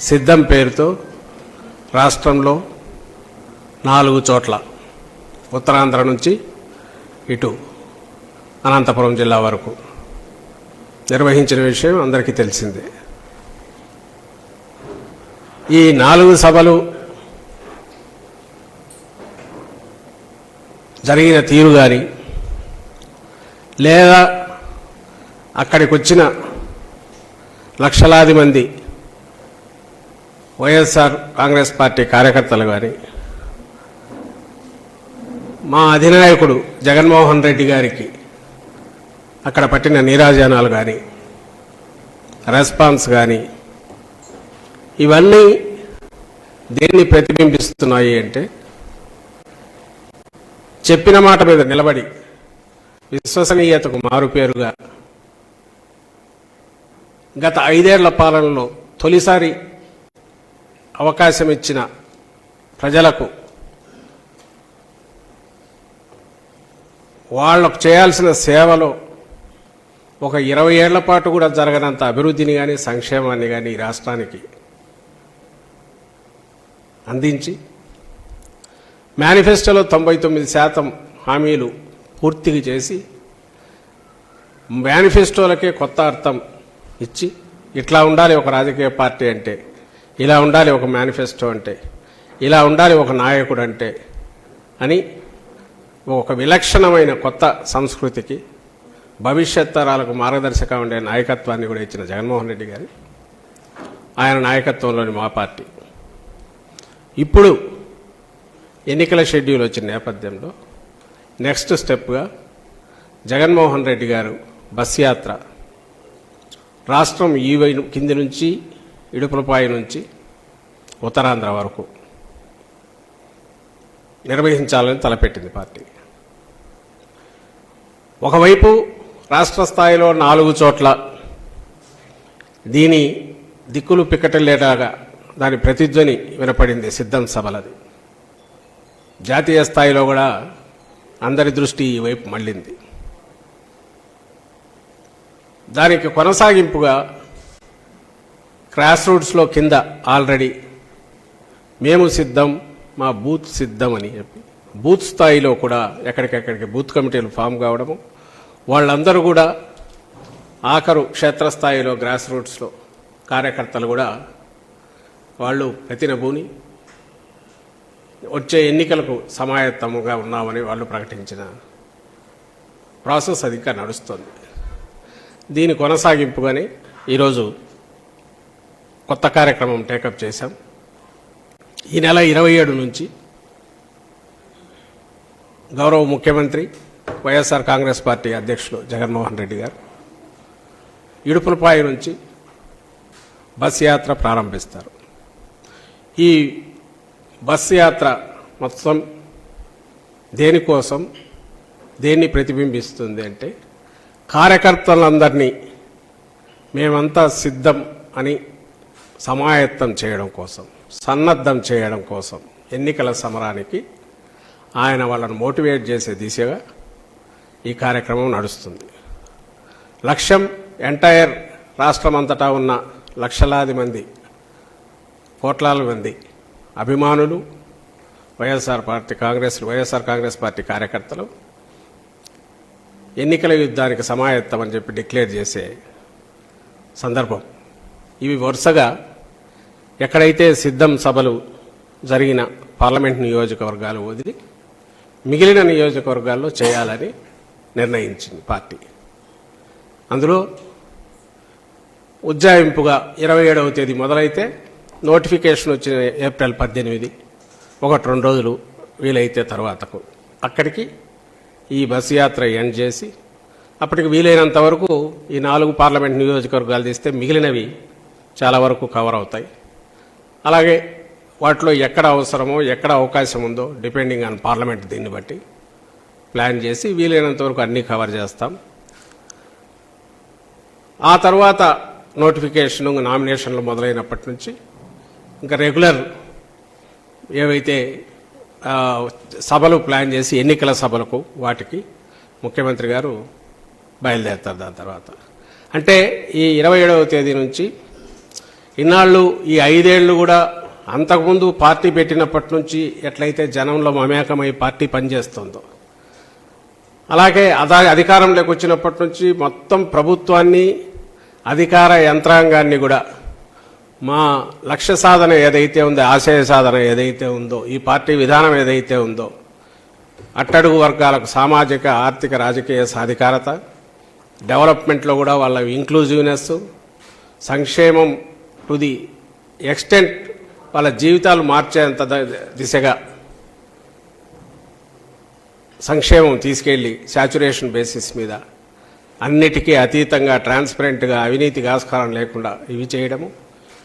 సిద్ధం పేరుతో రాష్ట్రంలో నాలుగు చోట్ల ఉత్తరాంధ్ర నుంచి ఇటు అనంతపురం జిల్లా వరకు నిర్వహించిన విషయం అందరికీ తెలిసిందే. ఈ నాలుగు సభలు జరిగిన తీరు కానీ లేదా అక్కడికి వచ్చిన లక్షలాది మంది వైఎస్ఆర్ కాంగ్రెస్ పార్టీ కార్యకర్తలు కానీ మా అధినాయకుడు జగన్మోహన్ రెడ్డి గారికి అక్కడ పట్టిన నీరాజనాలు కానీ రెస్పాన్స్ కానీ ఇవన్నీ దేన్ని ప్రతిబింబిస్తున్నాయి అంటే చెప్పిన మాట మీద నిలబడి విశ్వసనీయతకు మారుపేరుగా గత ఐదేళ్ళ పాలనలో తొలిసారి అవకాశం ఇచ్చిన ప్రజలకు వాళ్ళకు చేయాల్సిన సేవలో ఒక ఇరవై ఏళ్ళ పాటు కూడా జరగనంత అభివృద్ధిని కానీ సంక్షేమాన్ని కానీ ఈ రాష్ట్రానికి అందించి మేనిఫెస్టోలో తొంభై తొమ్మిది శాతం హామీలు పూర్తిగా చేసి మేనిఫెస్టోలకే కొత్త అర్థం ఇచ్చి ఇట్లా ఉండాలి ఒక రాజకీయ పార్టీ అంటే ఇలా ఉండాలి ఒక మేనిఫెస్టో అంటే ఇలా ఉండాలి ఒక నాయకుడు అంటే అని ఒక విలక్షణమైన కొత్త సంస్కృతికి భవిష్యత్ తరాలకు మార్గదర్శక ఉండే నాయకత్వాన్ని కూడా ఇచ్చిన జగన్మోహన్ రెడ్డి గారి ఆయన నాయకత్వంలోని మా పార్టీ. ఇప్పుడు ఎన్నికల షెడ్యూల్ వచ్చిన నేపథ్యంలో నెక్స్ట్ స్టెప్గా జగన్మోహన్ రెడ్డి గారు బస్ యాత్ర రాష్ట్రం ఈ కింది నుంచి ఇడుపులపాయ నుంచి ఉత్తరాంధ్ర వరకు నిర్వహించాలని తలపెట్టింది పార్టీ. ఒకవైపు రాష్ట్ర స్థాయిలో నాలుగు చోట్ల దీని దిక్కులు పిక్కటలేటాగా దాని ప్రతిధ్వని వినపడింది సిద్ధం సభలది. జాతీయ స్థాయిలో కూడా అందరి దృష్టి ఈ వైపు మళ్ళింది. దానికి కొనసాగింపుగా క్రాస్ రూట్స్లో కింద ఆల్రెడీ మేము సిద్ధం మా బూత్ సిద్ధం అని చెప్పి బూత్ స్థాయిలో కూడా ఎక్కడికెక్కడికి బూత్ కమిటీలు ఫామ్ కావడము వాళ్ళందరూ కూడా ఆఖరు క్షేత్రస్థాయిలో గ్రాస్ రూట్స్లో కార్యకర్తలు కూడా వాళ్ళు ప్రతినభూని వచ్చే ఎన్నికలకు సమాయత్తముగా ఉన్నామని వాళ్ళు ప్రకటించిన ప్రాసెస్ అది ఇంకా నడుస్తుంది. దీని కొనసాగింపుగానే ఈరోజు కొత్త కార్యక్రమం టేకప్ చేశాం. ఈ నెల ఇరవై ఏడు నుంచి గౌరవ ముఖ్యమంత్రి వైఎస్ఆర్ కాంగ్రెస్ పార్టీ అధ్యక్షులు జగన్మోహన్ రెడ్డి గారు ఇడుపులపాయి నుంచి బస్ యాత్ర ప్రారంభిస్తారు. ఈ బస్ యాత్ర మొత్తం దేనికోసం దేన్ని ప్రతిబింబిస్తుంది అంటే కార్యకర్తలందరినీ మేమంతా సిద్ధం అని సమాయత్తం చేయడం కోసం సన్నద్ధం చేయడం కోసం ఎన్నికల సమరానికి ఆయన వాళ్ళని మోటివేట్ చేసే దిశగా ఈ కార్యక్రమం నడుస్తుంది. లక్ష్యం ఎంటైర్ రాష్ట్రమంతటా ఉన్న లక్షలాది మంది కోట్లాది మంది అభిమానులు YSR party Congress YSR Congress party కార్యకర్తలు ఎన్నికల యుద్ధానికి సమాయత్తం అని చెప్పి డిక్లేర్ చేసే సందర్భం. ఇవి వరుసగా ఎక్కడైతే సిద్ధం సభలు జరిగిన పార్లమెంట్ నియోజకవర్గాలు వదిలి మిగిలిన నియోజకవర్గాల్లో చేయాలని నిర్ణయించింది పార్టీ. అందులో ఉజ్జాయింపుగా ఇరవై ఏడవ తేదీ మొదలైతే నోటిఫికేషన్ వచ్చిన ఏప్రిల్ పద్దెనిమిది ఒకటి రెండు రోజులు వీలైతే తర్వాతకు. అక్కడికి ఈ బస్సు యాత్ర ఎండ్ చేసి అప్పటికి వీలైనంత వరకు ఈ నాలుగు పార్లమెంట్ నియోజకవర్గాలు తీస్తే మిగిలినవి చాలా వరకు కవర్ అవుతాయి. అలాగే వాటిలో ఎక్కడ అవసరమో ఎక్కడ అవకాశం ఉందో డిపెండింగ్ ఆన్ పార్లమెంట్ దీన్ని బట్టి ప్లాన్ చేసి వీలైనంత వరకు అన్నీ కవర్ చేస్తాం. ఆ తర్వాత నోటిఫికేషన్ నామినేషన్లు మొదలైనప్పటి నుంచి ఇంకా రెగ్యులర్ ఏవైతే సభలు ప్లాన్ చేసి ఎన్నికల సభలకు వాటికి ముఖ్యమంత్రి గారు బయలుదేరుతారు దాని తర్వాత. అంటే ఈ ఇరవై ఏడవ తేదీ నుంచి ఇన్నాళ్ళు ఈ ఐదేళ్ళు కూడా అంతకుముందు పార్టీ పెట్టినప్పటి నుంచి ఎట్లయితే జనంలో మమేకమై పార్టీ పనిచేస్తుందో. అలాగే అదా అధికారంలోకి వచ్చినప్పటి నుంచి మొత్తం ప్రభుత్వాన్ని అధికార యంత్రాంగాన్ని కూడా మా లక్ష్య సాధన ఏదైతే ఉందో ఆశయ సాధన ఏదైతే ఉందో ఈ పార్టీ విధానం ఏదైతే ఉందో అట్టడుగు వర్గాలకు సామాజిక ఆర్థిక రాజకీయ సాధికారత డెవలప్మెంట్లో కూడా వాళ్ళ ఇంక్లూజివ్నెస్ సంక్షేమం టు ది ఎక్స్టెంట్ వాళ్ళ జీవితాలు మార్చేంత దిశగా సంక్షేమం తీసుకెళ్ళి శాచురేషన్ బేసిస్ మీద అన్నిటికీ అతీతంగా ట్రాన్స్పరెంట్గా అవినీతికి ఆస్కారం లేకుండా ఇవి చేయడము.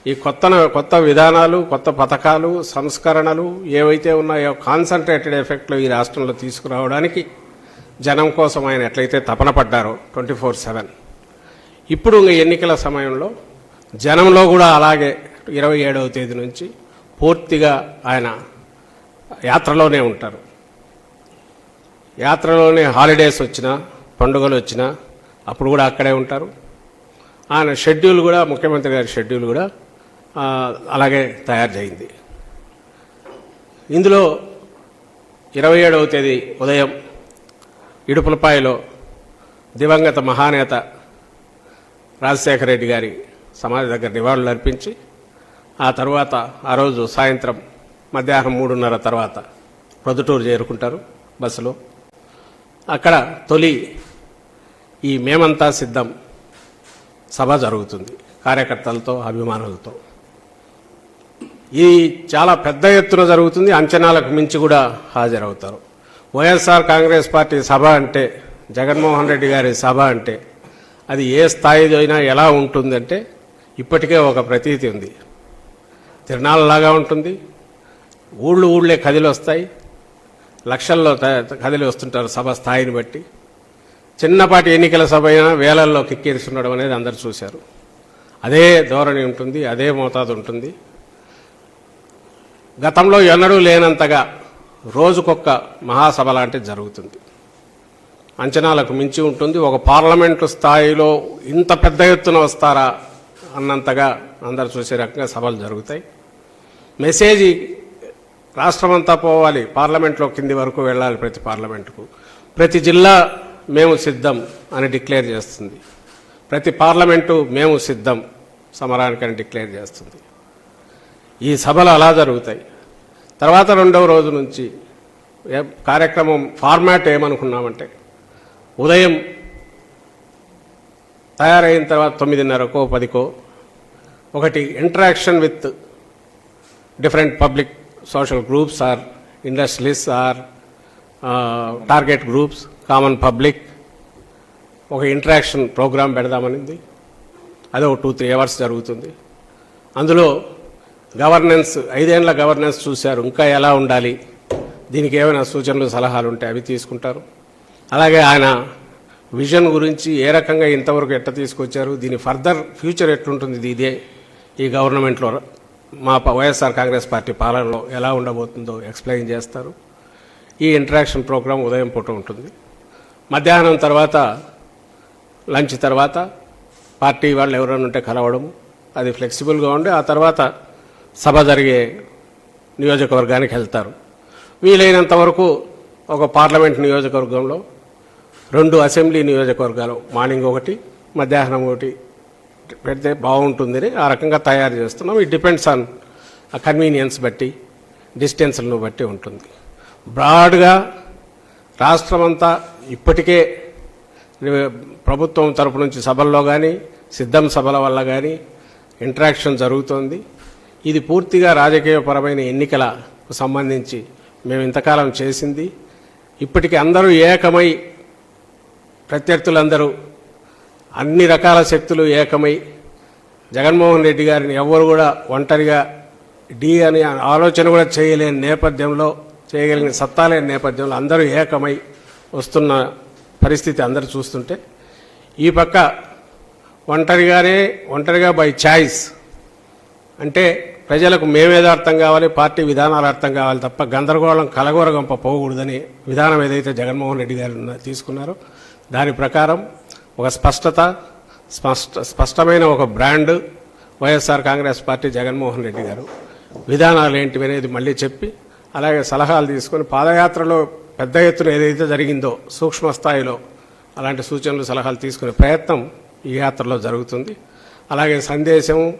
ఈ కొత్త కొత్త విధానాలు కొత్త పథకాలు సంస్కరణలు ఏవైతే ఉన్నాయో కాన్సన్ట్రేటెడ్ ఎఫెక్ట్లు ఈ రాష్ట్రంలో తీసుకురావడానికి జనం కోసం ఆయన ఎట్లయితే తపన పడ్డారో ట్వంటీ ఫోర్ సెవెన్ ఇప్పుడు ఎన్నికల సమయంలో జనంలో కూడా అలాగే ఇరవై ఏడవ తేదీ నుంచి పూర్తిగా ఆయన యాత్రలోనే ఉంటారు. యాత్రలోనే హాలిడేస్ వచ్చినా పండుగలు వచ్చినా అప్పుడు కూడా అక్కడే ఉంటారు. ఆయన షెడ్యూల్ కూడా ముఖ్యమంత్రి గారి షెడ్యూల్ కూడా అలాగే తయారు చేయింది ఇందులో ఇరవై ఏడవ తేదీ ఉదయం ఇడుపులపాయలో దివంగత మహానేత రాజశేఖర రెడ్డి గారి సమాధి దగ్గర నివాళులు అర్పించి ఆ తర్వాత ఆ రోజు సాయంత్రం మధ్యాహ్నం మూడున్నర తర్వాత ప్రొద్దుటూరు చేరుకుంటారు బస్సులో. అక్కడ తొలి ఈ మేమంతా సిద్ధం సభ జరుగుతుంది కార్యకర్తలతో అభిమానులతో. ఇది చాలా పెద్ద ఎత్తున జరుగుతుంది అంచనాలకు మించి కూడా హాజరవుతారు. వైఎస్ఆర్ కాంగ్రెస్ పార్టీ సభ అంటే జగన్మోహన్ రెడ్డి గారి సభ అంటే అది ఏ స్థాయిలో అయినా ఎలా ఉంటుందంటే ఇప్పటికే ఒక ప్రతీతి ఉంది. తిరణాలలాగా ఉంటుంది. ఊళ్ళు ఊళ్ళే కదిలి వస్తాయి. లక్షల్లో త- కదిలి వస్తుంటారు సభ స్థాయిని బట్టి. చిన్నపాటి ఎన్నికల సభ అయినా వేలల్లో కిక్కిరిస్తుండడం అనేది అందరు చూశారు. అదే ధోరణి ఉంటుంది అదే మోతాదు ఉంటుంది. గతంలో ఎన్నడూ లేనంతగా రోజుకొక్క మహాసభ లాంటిది జరుగుతుంది. అంచనాలకు మించి ఉంటుంది. ఒక పార్లమెంటు స్థాయిలో ఇంత పెద్ద ఎత్తున వస్తారా అన్నంతగా అందరు చూసే రకంగా సభలు జరుగుతాయి. మెసేజ్ రాష్ట్రమంతా పోవాలి పార్లమెంట్లో కింది వరకు వెళ్ళాలి ప్రతి పార్లమెంటుకు. ప్రతి జిల్లా మేము సిద్ధం అని డిక్లేర్ చేస్తుంది. ప్రతి పార్లమెంటు మేము సిద్ధం సమరానికని డిక్లేర్ చేస్తుంది. ఈ సభలు అలా జరుగుతాయి. తర్వాత రెండవ రోజు నుంచి కార్యక్రమం ఫార్మాట్ ఏమనుకున్నామంటే ఉదయం తయారైన తర్వాత తొమ్మిదిన్నరకో పదికో ఒకటి interaction with different public social groups or industries or target groups common public ఒక ఇంటరాక్షన్ ప్రోగ్రాం పెడదామనింది. అది ఒక టూ త్రీ అవర్స్ జరుగుతుంది. అందులో గవర్నెన్స్ ఐదేళ్ళ గవర్నెన్స్ చూశారు. ఇంకా ఎలా ఉండాలి? దీనికి ఏమైనా సూచనలు సలహాలు ఉంటే అవి తీసుకుంటారు. అలాగే ఆయన విజన్ గురించి ఏ రకంగా ఇంతవరకు ఎట్ట తీసుకొచ్చారు? దీని ఫర్దర్ ఫ్యూచర్ ఎట్లుంటుంది? ఇది ఇదే ఈ గవర్నమెంట్లో మా వైఎస్ఆర్ కాంగ్రెస్ పార్టీ పాలనలో ఎలా ఉండబోతుందో ఎక్స్ప్లెయిన్ చేస్తారు. ఈ ఇంటరాక్షన్ ప్రోగ్రాం ఉదయం పూట ఉంటుంది. మధ్యాహ్నం తర్వాత లంచ్ తర్వాత పార్టీ వాళ్ళు ఎవరైనా ఉంటే కలవడము అది ఫ్లెక్సిబుల్గా ఉండి ఆ తర్వాత సభ జరిగే నియోజకవర్గానికి వెళ్తారు. వీలైనంత వరకు ఒక పార్లమెంట్ నియోజకవర్గంలో రెండు అసెంబ్లీ నియోజకవర్గాలు మార్నింగ్ ఒకటి మధ్యాహ్నం ఒకటి పెడితే బాగుంటుందని ఆ రకంగా తయారు చేస్తున్నాం. ఇట్ డిపెండ్స్ ఆన్ కన్వీనియన్స్ బట్టి డిస్టెన్స్లను బట్టి ఉంటుంది. బ్రాడ్గా రాష్ట్రమంతా ఇప్పటికే ప్రభుత్వం తరపు నుంచి సభల్లో కానీ సిద్ధం సభల వల్ల కానీ ఇంటరాక్షన్ జరుగుతోంది. ఇది పూర్తిగా రాజకీయపరమైన ఎన్నికలకు సంబంధించి మేము ఇంతకాలం చేసింది. ఇప్పటికి అందరూ ఏకమై ప్రత్యర్థులందరూ అన్ని రకాల శక్తులు ఏకమై జగన్మోహన్ రెడ్డి గారిని ఎవ్వరు కూడా ఒంటరిగా డి అని ఆలోచన కూడా చేయలేని నేపథ్యంలో చేయగలిగిన సత్తా లేని నేపథ్యంలో అందరూ ఏకమై వస్తున్న పరిస్థితి అందరూ చూస్తుంటే ఈ పక్క ఒంటరిగానే ఒంటరిగా బై ఛాయిస్ అంటే ప్రజలకు మేమేదో అర్థం కావాలి పార్టీ విధానాలు అర్థం కావాలి తప్ప గందరగోళం కలగోరగంప పోకూడదని విధానం ఏదైతే జగన్మోహన్ రెడ్డి గారు తీసుకున్నారో దాని ప్రకారం ఒక స్పష్టత స్పష్ట స్పష్టమైన ఒక brand YSR Congress party Jaganmohan Reddy గారు. విధానాలు ఏంటివి అనేది మళ్ళీ చెప్పి అలాగే సలహాలు తీసుకొని పాదయాత్రలో పెద్ద ఎత్తున ఏదైతే జరిగిందో సూక్ష్మ స్థాయిలో అలాంటి సూచనలు సలహాలు తీసుకునే ప్రయత్నం ఈ యాత్రలో జరుగుతుంది. అలాగే సందేశం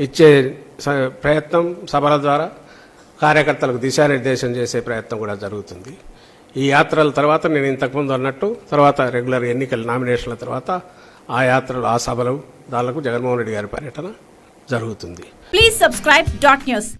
ఇచ్చే స- ప్రయత్నం సభల ద్వారా కార్యకర్తలకు దిశానిర్దేశం చేసే ప్రయత్నం కూడా జరుగుతుంది. ఈ యాత్రల తర్వాత నేను ఇంతకుముందు అన్నట్టు తర్వాత రెగ్యులర్ ఎన్నికల నామినేషన్ల తర్వాత ఆ యాత్రలు ఆ సభలు దానికి జగన్మోహన్ రెడ్డి గారి పర్యటన జరుగుతుంది. Please subscribe dot news